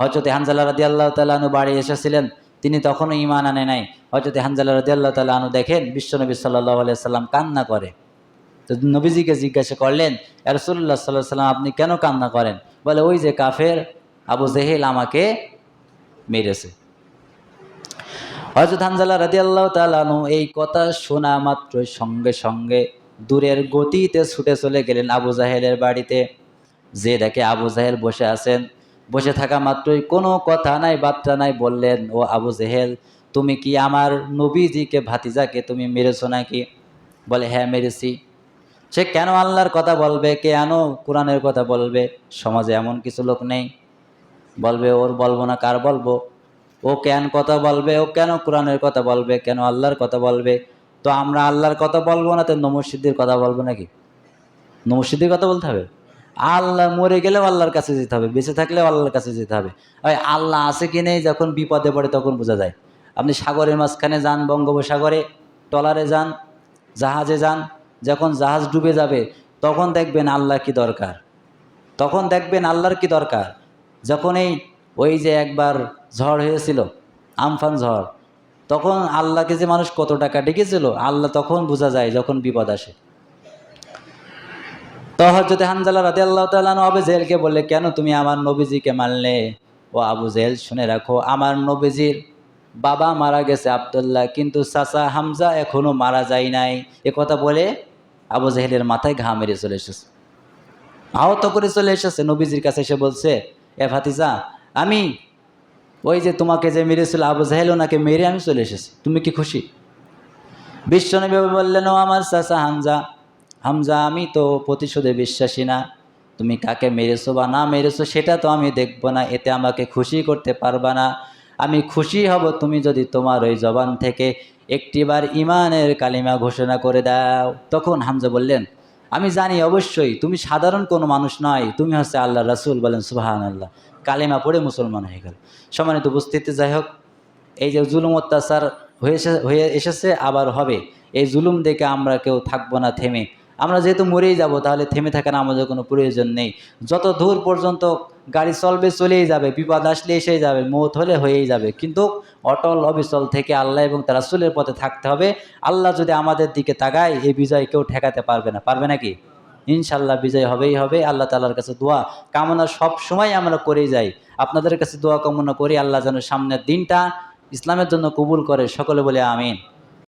হজরত হানজালা রাদি আল্লাহ তালু বাড়ি এসেছিলেন। তিনি তখনও ইমান আনে নাই। হজরত হানজালা রাদি আল্লাহ তালু দেখেন বিশ্বনবী সাল্লাহ আলিয়া সাল্লাম কান্না করে। তো নবীজিকে জিজ্ঞাসা করলেন রসুল্লাহ সাল্লাহ সাল্লাম আপনি কেন কান্না করেন? বলে, ওই যে কাফের আবু জেহেল আমাকে মেরেছে। হজরত হানজালা রাদি আল্লাহ তালু এই কথা শোনা মাত্র সঙ্গে সঙ্গে দূরের গতিতে ছুটে চলে গেলেন আবু জাহেলের বাড়িতে। যে দেখে আবু জাহেল বসে আছেন বসে থাকা মাত্রই কোনো কথা নাই, বার্তা নাই বললেন, ও আবু জেহেল, তুমি কি আমার নবীজিকে, ভাতিজাকে তুমি মেরেছো নাকি? বলে হ্যাঁ মেরেছি। সে, কেন আল্লাহর কথা বলবে? কেন কোরআনের কথা বলবে? সমাজে এমন কিছু লোক নেই। বলবে, ওর বলব না, কার বলব? ও কেন কথা বলবে? ও কেন কোরআনের কথা বলবে? কেন আল্লাহর কথা বলবে? তো আমরা আল্লাহর কথা বলব না, তো নমসিদ্দির কথা বলব নাকি? নমসিদ্দির কথা বলতে হবে? আল্লাহ মরে গেলেও আল্লাহর কাছে যেতে হবে, বেঁচে থাকলেও আল্লাহর কাছে যেতে হবে। ওই আল্লাহ আছে কি নেই যখন বিপদে পড়ে তখন বোঝা যায়। আপনি সাগরের মাঝখানে যান, বঙ্গোপসাগরে টলারে যান, জাহাজে যান, যখন জাহাজ ডুবে যাবে, তখন দেখবেন আল্লাহ কি দরকার। তখন দেখবেন আল্লাহর কি দরকার। যখন এই, ওই যে একবার ঝড় হয়েছিল, আমফান ঝড়, তখন আল্লাহকে যে মানুষ কত টাকা ডেকেছিল, আল্লাহ তখন বোঝা যায় যখন বিপদ আসে। তো হজরত হানজালা রাতে আল্লাহ তালন আবু জেহেলকে বললে, কেন তুমি আমার নবীজিকে মানলে ও আবু জেহেল, শুনে রাখো, আমার নবীজির বাবা মারা গেছে আবদুল্লাহ, কিন্তু চাচা হামজা এখনও মারা যায় নাই। এ কথা বলে আবু জেহেলের মাথায় ঘা মেরে চলে এসেছে। আহত করে চলে এসেছে। নবীজির কাছে এসে বলছে, এ ভাতিজা, আমি ওই যে তোমাকে যে মেরেছিল আবু জাহেল, ওনাকে মেরে আমি চলে এসেছি। তুমি কি খুশি? বিশ্বনবী বললেন, ও আমার চাচা হামজা হামজা, আমি তো প্রতিশোধে বিশ্বাসী না। তুমি কাকে মেরেছো বা না মেরেছো সেটা তো আমি দেখব না, এতে আমাকে খুশি করতে পারবা না। আমি খুশি হব তুমি যদি তোমার ওই জবান থেকে একটিবার ইমানের কালিমা ঘোষণা করে দাও। তখন হামজা বললেন, আমি জানি অবশ্যই তুমি সাধারণ কোনো মানুষ নয়, তুমি হচ্ছে আল্লাহ রাসুল বলেন সুবাহান আল্লাহ কালিমা পড়ে মুসলমান হয়ে গেল। সম্মানিত উপস্থিতি, যাই হোক, এই যে জুলুম অত্যাচার হয়েছে হয়ে এসেছে, আবার হবে। এই জুলুম দেখে আমরা কেউ থাকব না, থেমে। আমরা যেহেতু মরেই যাব, তাহলে থেমে থাকার আমাদের কোনো প্রয়োজন নেই। যত দূর পর্যন্ত গাড়ি চলবে চলেই যাবে, বিপদ আসলে এসেই যাবে, মত হলে হয়েই যাবে। কিন্তু অটল অবিচল থেকে আল্লাহ এবং তারা চুলের পথে থাকতে হবে। আল্লাহ যদি আমাদের দিকে তাকায়, এই বিজয় কেউ ঠেকাতে পারবে না। পারবে নাকি? ইনশাল্লাহ বিজয় হবেই হবে। আল্লাহ তালার কাছে দোয়া। কামনা সব সময় আমরা করেই যাই। আপনাদের কাছে দোয়া কামনা করি, আল্লাহ যেন সামনের দিনটা ইসলামের জন্য কবুল করে। সকলে বলে আমিন।